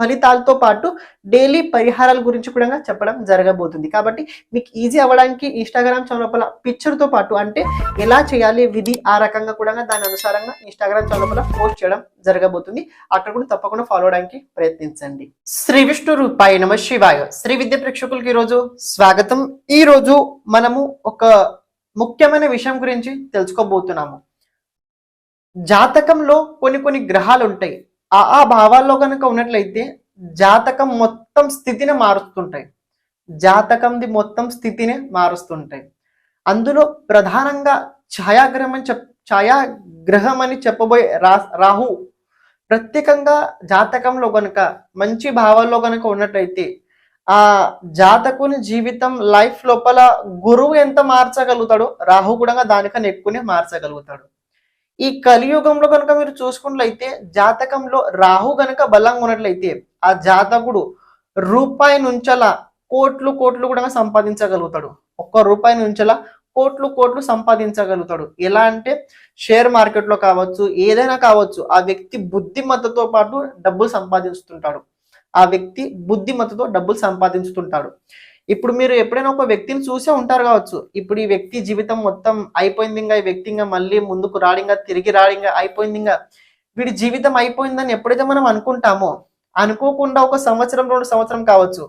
ఫలితాలతో పాటు డైలీ పరిహారాల గురించి కూడా చెప్పడం జరగబోతుంది. కాబట్టి మీకు ఈజీ అవ్వడానికి ఇన్స్టాగ్రామ్ ఛానల్ పిక్చర్తో పాటు అంటే ఎలా చేయాలి విధి ఆ రకంగా కూడా దాని అనుసారంగా ఇన్స్టాగ్రామ్ ఛానల్ పోస్ట్ చేయడం జరగబోతుంది. అక్కడ కూడా తప్పకుండా ఫాలో అవడానికి ప్రయత్నించండి. శ్రీ విష్ణు రూపాయ నమ శివాయ. శ్రీ విద్య ప్రేక్షకులకి ఈరోజు స్వాగతం. ఈ రోజు మనము ఒక ముఖ్యమైన విషయం గురించి తెలుసుకోబోతున్నాము. జాతకంలో కొన్ని కొన్ని గ్రహాలు ఉంటాయి. ఆ ఆ భావాల్లో కనుక ఉన్నట్లయితే జాతకం మొత్తం స్థితిని మారుస్తుంటాయి. జాతకంది మొత్తం స్థితిని మారుస్తుంటాయి. అందులో ప్రధానంగా ఛాయాగ్రహం అని చెప్ ఛాయాగ్రహం అని చెప్పబోయే రా రాహు ప్రత్యేకంగా జాతకంలో కనుక మంచి భావాల్లో కనుక ఉన్నట్లయితే ఆ జాతకుని జీవితం లైఫ్ లోపల గురువు ఎంత మార్చగలుగుతాడో రాహు కూడా దానికన్నా ఎక్కువనే మార్చగలుగుతాడు. ఈ కలియుగంలో కనుక మీరు చూసుకున్నట్లయితే జాతకంలో రాహు గనక బలంగా ఉన్నట్లయితే ఆ జాతకుడు రూపాయి నుంచల కోట్లు కోట్లు కూడా సంపాదించగలుగుతాడు. ఒక్క రూపాయి నుంచల కోట్లు కోట్లు సంపాదించగలుగుతాడు. ఎలా అంటే షేర్ మార్కెట్లో కావచ్చు ఏదైనా కావచ్చు ఆ వ్యక్తి బుద్ధిమత్తతో పాటు డబ్బులు సంపాదించుతుంటాడు ఆ వ్యక్తి బుద్ధిమత్తతో డబ్బులు సంపాదించుతుంటాడు ఇప్పుడు మీరు ఎప్పుడైనా ఒక వ్యక్తిని చూసే ఉంటారు కావచ్చు. ఇప్పుడు ఈ వ్యక్తి జీవితం మొత్తం అయిపోయింది ఇంకా ఈ వ్యక్తి ఇంకా మళ్ళీ ముందుకు రాడింగా తిరిగి రాడింగా అయిపోయింది ఇంకా. వీడి జీవితం అయిపోయిందని ఎప్పుడైతే మనం అనుకుంటామో అనుకోకుండా ఒక సంవత్సరం రెండు సంవత్సరం కావచ్చు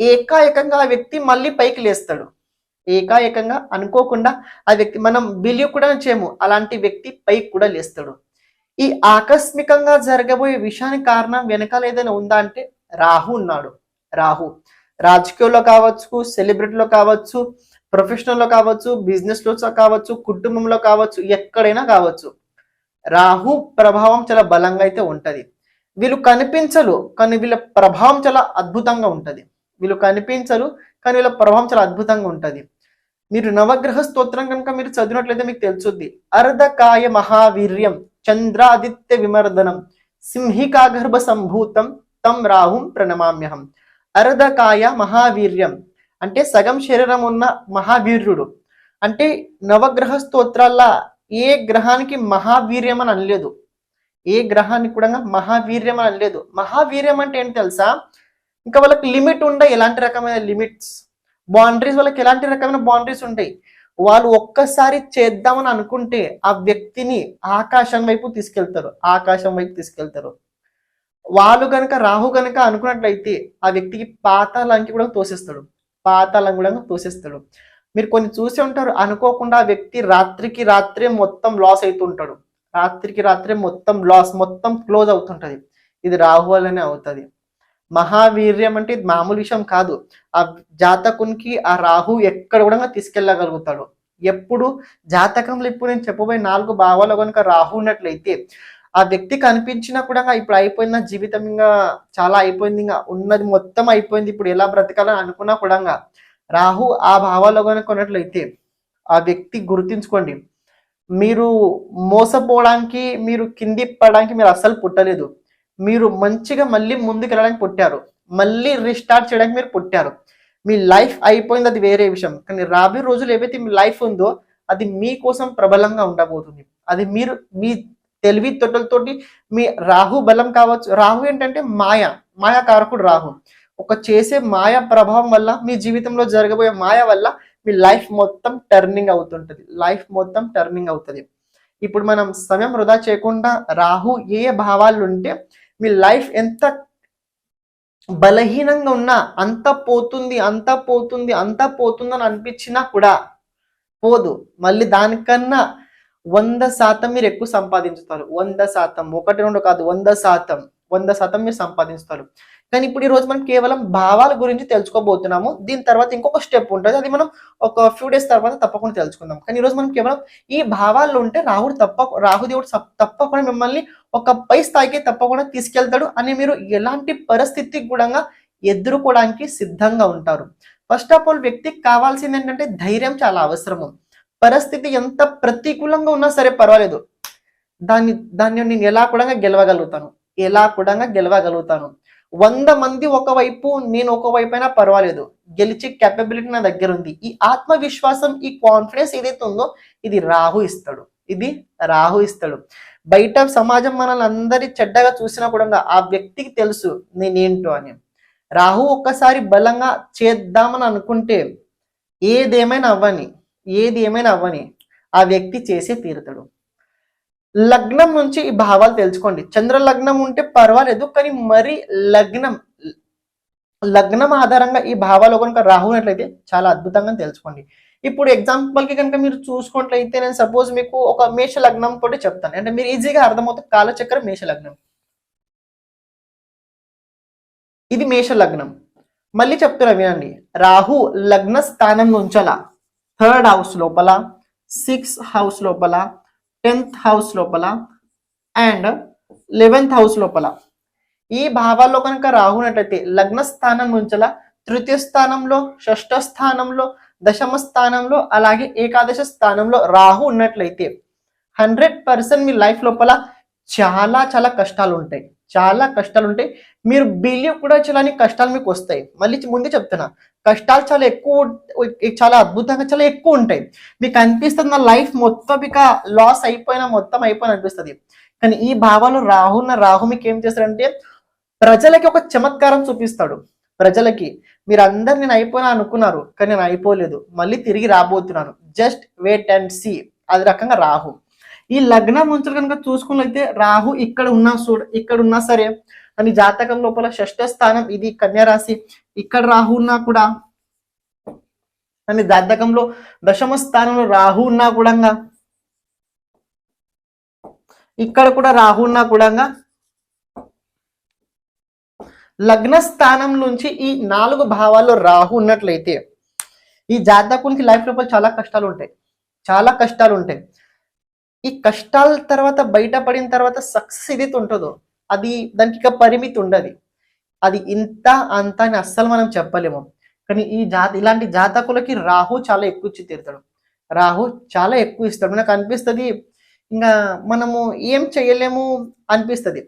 ఏకాఏకంగా ఆ వ్యక్తి మళ్ళీ పైకి లేస్తాడు. ఏకాఏకంగా అనుకోకుండా ఆ వ్యక్తి మనం బిలీవ్ కూడా చేయము అలాంటి వ్యక్తి పైకి కూడా లేస్తాడు. ఈ ఆకస్మికంగా జరగబోయే విషయానికి కారణం వెనకాల ఏదైనా ఉందా అంటే రాహు ఉన్నాడు. రాహు. రాజకీయాల్లో కావచ్చు సెలబ్రిటీలో కావచ్చు ప్రొఫెషనల్లో కావచ్చు బిజినెస్లో కావచ్చు కుటుంబంలో కావచ్చు ఎక్కడైనా కావచ్చు. రాహు ప్రభావం చాలా బలంగా అయితే ఉంటది. వీళ్ళు కనిపించరు కానీ వీళ్ళ ప్రభావం చాలా అద్భుతంగా ఉంటది. వీళ్ళు కనిపించరు కానీ వీళ్ళ ప్రభావం చాలా అద్భుతంగా ఉంటది. మీరు నవగ్రహ స్తోత్రం కనుక మీరు చదివినట్లయితే మీకు తెలుసుద్ది. అర్ధకాయ మహావీర్యం చంద్రాదిత్య విమర్దనం సింహికాగర్భ సంభూతం తం రాహుం ప్రణమామ్యహం. అరదకాయ మహావీర్యం. అంటే సగం శరీరం ఉన్న మహావీర్యుడు. అంటే నవగ్రహ స్తోత్రాల్లో ఏ గ్రహానికి మహావీర్యం అని అనలేదు. ఏ గ్రహానికి కూడా మహావీర్యం అని అనలేదు. మహావీర్యం అంటే ఏంటి తెలుసా? ఇంకా వాళ్ళకి లిమిట్ ఉండే ఎలాంటి రకమైన లిమిట్స్. బౌండరీస్ వాళ్ళకి ఎలాంటి రకమైన బౌండరీస్ ఉంటాయి వాళ్ళు ఒక్కసారి చేద్దామని అనుకుంటే ఆ వ్యక్తిని ఆకాశం వైపు తీసుకెళ్తారు. ఆకాశం వైపు తీసుకెళ్తారు. వాళ్ళు కనుక రాహు కనుక అనుకున్నట్లయితే ఆ వ్యక్తికి పాతాళానికి కూడా తోసేస్తాడు. పాతాళం కూడా తోసేస్తాడు. మీరు కొన్ని చూసి ఉంటారు అనుకోకుండా ఆ వ్యక్తి రాత్రికి రాత్రే మొత్తం లాస్ అవుతుంటాడు రాత్రికి రాత్రే మొత్తం లాస్ మొత్తం క్లోజ్ అవుతుంటది. ఇది రాహు వల్లనే అవుతుంది. మహావీర్యం అంటే ఇది మామూలు విషయం కాదు. ఆ జాతకునికి ఆ రాహు ఎక్కడ కూడా తీసుకెళ్ళగలుగుతాడు. ఎప్పుడు జాతకంలో ఇప్పుడు నేను చెప్పబోయే నాలుగు భావాలు కనుక రాహు ఉన్నట్లయితే ఆ వ్యక్తి కనిపించినా కూడా ఇప్పుడు అయిపోయింది జీవితం ఇంకా చాలా అయిపోయింది ఇంకా ఉన్నది మొత్తం అయిపోయింది. ఇప్పుడు ఎలా బ్రతకాలని అనుకున్నా కూడా రాహు ఆ భావాల్లో కనుక ఉన్నట్లయితే ఆ వ్యక్తి గుర్తించుకోండి. మీరు మోసపోవడానికి మీరు కింది పడడానికి మీరు అస్సలు పుట్టలేదు. మీరు మంచిగా మళ్ళీ ముందుకు వెళ్ళడానికి పుట్టారు. మళ్ళీ రీస్టార్ట్ చేయడానికి మీరు పుట్టారు. మీ లైఫ్ అయిపోయింది అది వేరే విషయం. కానీ రాబోయే రోజులు ఏవైతే మీ లైఫ్ ఉందో అది మీకోసం ప్రబలంగా ఉండబోతుంది. అది మీరు మీ తెలివి తొట్టలతోటి మీ రాహు బలం కావచ్చు. రాహు ఏంటంటే మాయ మాయా కారకుడు రాహు. ఒక చేసే మాయ ప్రభావం వల్ల మీ జీవితంలో జరగబోయే మాయ వల్ల మీ లైఫ్ మొత్తం టర్నింగ్ అవుతుంటది. లైఫ్ మొత్తం టర్నింగ్ అవుతుంది. ఇప్పుడు మనం సమయం వృధా చేయకుండా రాహు ఏ భావాలు ఉంటే మీ లైఫ్ ఎంత బలహీనంగా ఉన్నా అంత పోతుంది అంత పోతుంది అంత పోతుందని అనిపించినా కూడా పోదు. మళ్ళీ దానికన్నా వంద శాతం మీరు ఎక్కువ సంపాదించుతారు. వంద శాతం ఒకటి రెండు కాదు వంద శాతం. వంద శాతం మీరు సంపాదిస్తారు కానీ ఇప్పుడు ఈ రోజు మనం కేవలం భావాల గురించి తెలుసుకోబోతున్నాము. దీని తర్వాత ఇంకొక స్టెప్ ఉంటుంది. అది మనం ఒక ఫ్యూ డేస్ తర్వాత తప్పకుండా తెలుసుకుందాం. కానీ ఈ రోజు మనం కేవలం ఈ భావాల్లో ఉంటే రాహుడు తప్ప రాహుదేవుడు తప్పకుండా మిమ్మల్ని ఒక పై స్థాయికి తప్పకుండా తీసుకెళ్తాడు అని మీరు ఎలాంటి పరిస్థితికి కూడా ఎదుర్కోవడానికి సిద్ధంగా ఉంటారు. ఫస్ట్ ఆఫ్ ఆల్ వ్యక్తికి కావాల్సింది ఏంటంటే ధైర్యం చాలా అవసరము. పరిస్థితి ఎంత ప్రతికూలంగా ఉన్నా సరే పర్వాలేదు. దాన్ని దాన్ని నేను ఎలా కూడా గెలవగలుగుతాను. ఎలా కూడా గెలవగలుగుతాను. వంద మంది ఒకవైపు నేను ఒకవైపు అయినా పర్వాలేదు. గెలిచే కెపబిలిటీ నా దగ్గర ఉంది. ఈ ఆత్మవిశ్వాసం ఈ కాన్ఫిడెన్స్ ఏదైతే ఉందో ఇది రాహు ఇస్తాడు. ఇది రాహు ఇస్తాడు. బయట సమాజం మనల్ని అందరి చెడ్డగా చూసినా కూడా ఆ వ్యక్తికి తెలుసు నేనేంటో అని. రాహు ఒక్కసారి బలంగా చేద్దామని అనుకుంటే ఏదేమైనా అవ్వని. ఏది ఏమైనా అవ్వని ఆ వ్యక్తి చేసే తీరుతాడు లగ్నం నుంచి ఈ భావాలు తెలుసుకోండి. చంద్ర లగ్నం ఉంటే పర్వాలేదు కానీ మరి లగ్నం లగ్నం ఆధారంగా ఈ భావాలు కనుక రాహునట్లయితే చాలా అద్భుతంగా తెలుసుకోండి. ఇప్పుడు ఎగ్జాంపుల్కి కనుక మీరు చూసుకున్నట్లయితే నేను సపోజ్ మీకు ఒక మేష లగ్నం తోటి చెప్తాను. అంటే మీరు ఈజీగా అర్థమవుతుంది కాలచక్రం మేష లగ్నం ఇది మేష లగ్నం మళ్ళీ చెప్తున్నా వినండి. రాహు లగ్న స్థానం నుంచలా. థర్డ్ హౌస్ లోపల సిక్స్ హౌస్ లోపల టెన్త్ హౌస్ లోపల అండ్ లెవెన్త్ హౌస్ లోపల. ఈ భావాల్లో కనుక రాహునట్లయితే లగ్న స్థానం నుంచల తృతీయ స్థానంలో షష్ఠ స్థానంలో దశమ స్థానంలో అలాగే ఏకాదశ స్థానంలో రాహు ఉన్నట్లయితే హండ్రెడ్ పర్సెంట్ మీ లైఫ్ లోపల చాలా చాలా కష్టాలు ఉంటాయి చాలా కష్టాలు ఉంటాయి మీరు బిలీవ్ కూడా చేయని కష్టాలు మీకు వస్తాయి. మళ్ళీ ముందే చెప్తున్నా కష్టాలు చాలా ఎక్కువ చాలా అద్భుతంగా చాలా ఎక్కువ ఉంటాయి. మీకు అనిపిస్తుంది నా లైఫ్ మొత్తం ఇక లాస్ అయిపోయినా మొత్తం అయిపోయిన అనిపిస్తుంది. కానీ ఈ భావాలు రాహున్న రాహు మీకు ఏం చేస్తాడంటే ప్రజలకి ఒక చమత్కారం చూపిస్తాడు. ప్రజలకి మీరు అందరు నేను అయిపోయినా అనుకున్నారు కానీ నేను అయిపోలేదు. మళ్ళీ తిరిగి రాబోతున్నాను. Just wait and see. అది రకంగా రాహు ఈ లగ్నం నుంచి కనుక చూసుకున్నైతే రాహు ఇక్కడ ఉన్నా చూడ ఇక్కడ ఉన్నా సరే అని జాతకం లోపల షష్ఠ స్థానం ఇది కన్యారాశి ఇక్కడ రాహు ఉన్నా కూడా అని జాతకంలో దశమ స్థానంలో రాహు ఉన్నా కూడా ఇక్కడ కూడా రాహు ఉన్నా కూడా లగ్న స్థానం నుంచి ఈ నాలుగు భావాల్లో రాహు ఉన్నట్లయితే ఈ జాతకునికి లైఫ్ లోపల చాలా కష్టాలు ఉంటాయి. చాలా కష్టాలు ఉంటాయి. ఈ కష్టాల తర్వాత బయటపడిన తర్వాత సక్సెస్ ఏదైతే ఉంటుందో అది దానికి ఇక పరిమితి ఉండదు. అది ఇంత అంత అని అస్సలు మనం చెప్పలేము. కానీ ఈ జాత ఇలాంటి జాతకులకి రాహు చాలా ఎక్కువ ఇచ్చి తీరుతాడు. రాహు చాలా ఎక్కువ ఇస్తాడు. నాకు అనిపిస్తుంది ఇంకా మనము ఏం చేయలేము అనిపిస్తుంది.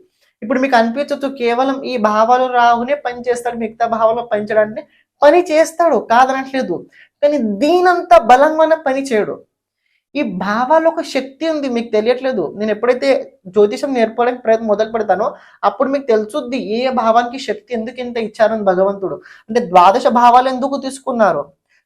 ఇప్పుడు మీకు అనిపించవచ్చు కేవలం ఈ భావాలు రాహునే పని చేస్తాడు మిగతా భావాలు పనిచేయడానికి పని చేస్తాడు కాదనట్లేదు. కానీ దీనంత బలంగా పని చేయడు. ఈ భావాలు ఒక శక్తి ఉంది మీకు తెలియట్లేదు. నేను ఎప్పుడైతే జ్యోతిషం నేర్పడానికి ప్రయత్నం మొదలు పెడతానో అప్పుడు మీకు తెలుసుద్ది ఏ భావానికి శక్తి ఎందుకు ఇంత ఇచ్చారని భగవంతుడు. అంటే ద్వాదశ భావాలు ఎందుకు తీసుకున్నారు?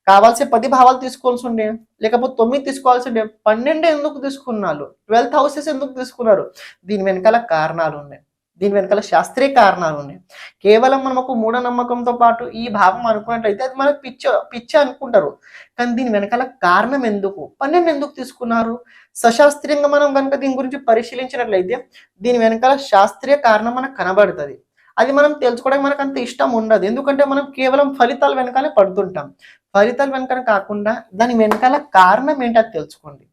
కావాల్సిన పది భావాలు తీసుకోవాల్సి ఉండే లేకపోతే తొమ్మిది తీసుకోవాల్సి ఉండే పన్నెండు ఎందుకు తీసుకున్నారు? ట్వెల్త్ హౌసెస్ ఎందుకు తీసుకున్నారు? దీని వెనకాల కారణాలు ఉన్నాయి. దీని వెనకాల శాస్త్రీయ కారణాలు ఉన్నాయి. కేవలం మనం ఒక మూఢనమ్మకంతో పాటు ఈ భావం అనుకున్నట్లయితే అది మనకు పిచ్చ పిచ్చ అనుకుంటారు. కానీ దీని వెనకాల కారణం ఎందుకు? పన్నెండు ఎందుకు తీసుకున్నారు? సశాస్త్రీయంగా మనం కనుక దీని గురించి పరిశీలించినట్లయితే దీని వెనకాల శాస్త్రీయ కారణం మనకు కనబడుతుంది. అది మనం తెలుసుకోవడానికి మనకు అంత ఇష్టం ఉండదు. ఎందుకంటే మనం కేవలం ఫలితాల వెనకాలే పడుతుంటాం. ఫలితాల వెనకాల కాకుండా దాని వెనకాల కారణం ఏంటో తెలుసుకోండి.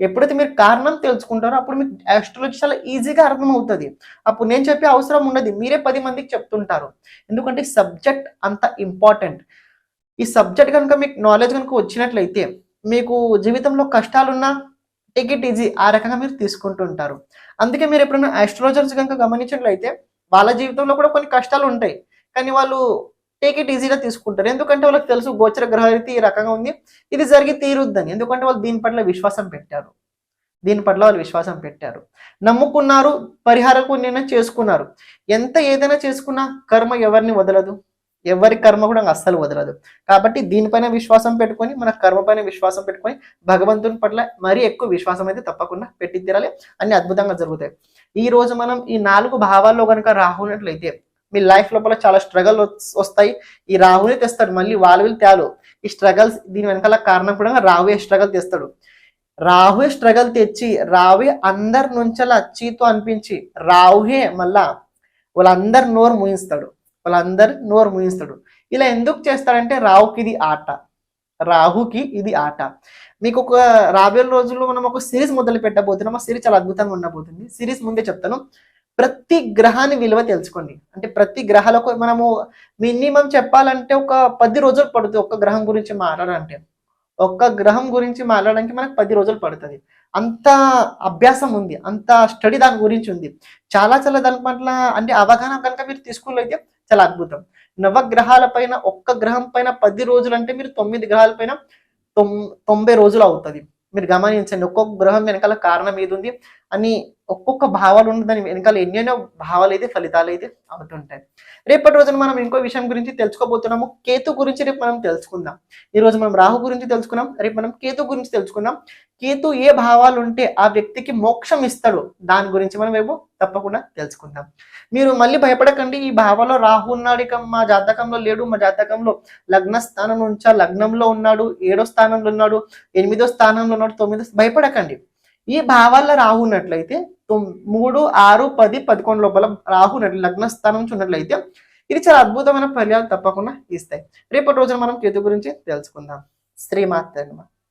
ఎప్పుడైతే మీరు కారణం తెలుసుకుంటారో అప్పుడు మీకు ఆస్ట్రాలజీ చాలా ఈజీగా అర్థమవుతుంది. అప్పుడు నేను చెప్పే అవసరం ఉండదు. మీరే పది మందికి చెప్తుంటారు. ఎందుకంటే సబ్జెక్ట్ అంత ఇంపార్టెంట్ ఈ సబ్జెక్ట్ కనుక మీకు నాలెడ్జ్ కనుక వచ్చినట్లయితే మీకు జీవితంలో కష్టాలున్నా టేక్ ఇట్ ఈజీ ఆ రకంగా మీరు తీసుకుంటుంటారు. అందుకే మీరు ఎప్పుడైనా ఆస్ట్రాలజర్స్ కనుక గమనించినట్లయితే వాళ్ళ జీవితంలో కూడా కొన్ని కష్టాలు ఉంటాయి. కానీ వాళ్ళు టేక్ ఇట్ ఈజీగా తీసుకుంటారు. ఎందుకంటే వాళ్ళకి తెలుసు గోచర గ్రహరీతి ఈ రకంగా ఉంది. ఇది జరిగి తీరుద్దని. ఎందుకంటే వాళ్ళు దీని పట్ల విశ్వాసం పెట్టారు. దీని పట్ల వాళ్ళు విశ్వాసం పెట్టారు. నమ్ముకున్నారు పరిహారకు నిన్న చేసుకున్నారు. ఎంత ఏదైనా చేసుకున్నా కర్మ ఎవరిని వదలదు. ఎవరి కర్మ కూడా అస్సలు వదలదు. కాబట్టి దీనిపైన విశ్వాసం పెట్టుకొని మన కర్మ పైన విశ్వాసం పెట్టుకొని భగవంతుని పట్ల మరీ ఎక్కువ విశ్వాసం అయితే తప్పకుండా పెట్టి తీరాలి. అన్ని అద్భుతంగా జరుగుతాయి. ఈ రోజు మనం ఈ నాలుగు భావాల్లో కనుక రాహునట్లయితే మీ లైఫ్ లోపల చాలా స్ట్రగల్ వస్తాయి. ఈ రాహుని తెస్తాడు. మళ్ళీ వాళ్ళు వీళ్ళు తేలు ఈ స్ట్రగల్స్ దీని వెనకాల కారణం కూడా రాహువే స్ట్రగల్ తెస్తాడు రాహుయే స్ట్రగల్ తెచ్చి రాహువే అందరి నుంచలా చీతో అనిపించి రాహుయే మళ్ళా వాళ్ళందరు నోరు ముయిస్తాడు. వాళ్ళందరు నోరు ముయిస్తాడు. ఇలా ఎందుకు చేస్తాడంటే రావుకి ఇది ఆట. రాహుకి ఇది ఆట. మీకు ఒక రాబోయే రోజుల్లో మనం ఒక సిరీస్ మొదలు పెట్టబోతున్నాం ఆ సిరీస్ చాలా అద్భుతంగా ఉండబోతుంది. సిరీస్ ముందే చెప్తాను. ప్రతి గ్రహాన్ని విలువ తెలుసుకోండి. అంటే ప్రతి గ్రహాలకు మనము మినిమం చెప్పాలంటే ఒక పది రోజులు పడుతుంది ఒక్క గ్రహం గురించి మాట్లాడాలంటే. ఒక్క గ్రహం గురించి మాట్లాడడానికి మనకు పది రోజులు పడుతుంది. అంత అభ్యాసం ఉంది అంత స్టడీ దాని గురించి ఉంది. చాలా చాలా దాని పట్ల అంటే అవగాహన కనుక మీరు తీసుకున్నట్లయితే చాలా అద్భుతం. నవగ్రహాల పైన ఒక్క గ్రహం పైన పది రోజులు అంటే మీరు తొమ్మిది గ్రహాల పైన తొం తొంభై రోజులు అవుతుంది. మీరు గమనించండి ఒక్కొక్క గ్రహం వెనకాల కారణం ఏది ఉంది అని ఒక్కొక్క భావాలు ఉన్న దాని వెనకాల ఎన్నెన్నో భావాలు అయితే ఫలితాలు అయితే అవుతుంటాయి. రేపటి రోజున మనం ఇంకో విషయం గురించి తెలుసుకోబోతున్నాము. కేతు గురించి రేపు మనం తెలుసుకుందాం. ఈ రోజు మనం రాహు గురించి తెలుసుకున్నాం. రేపు మనం కేతు గురించి తెలుసుకుందాం. కేతు ఏ భావాలు ఉంటే ఆ వ్యక్తికి మోక్షం ఇస్తాడు దాని గురించి మనం రేపు తప్పకుండా తెలుసుకుందాం. మీరు మళ్ళీ భయపడకండి. ఈ భావాలో రాహు ఉన్నాడు ఇక. మా జాతకంలో లేడు. మా జాతకంలో లగ్న స్థానం నుంచా లగ్నంలో ఉన్నాడు. ఏడో స్థానంలో ఉన్నాడు. ఎనిమిదో స్థానంలో ఉన్నాడు. తొమ్మిదో భయపడకండి. ఈ భావాల్లో రాహు ఉన్నట్లయితే మూడు ఆరు పది పదకొండు లోపల రాహు లగ్న స్థానం నుంచి ఉన్నట్లయితే ఇది చాలా అద్భుతమైన ఫలితాలు తప్పకుండా ఇస్తాయి. రేపటి రోజున మనం కేతు గురించి తెలుసుకుందాం. శ్రీమాత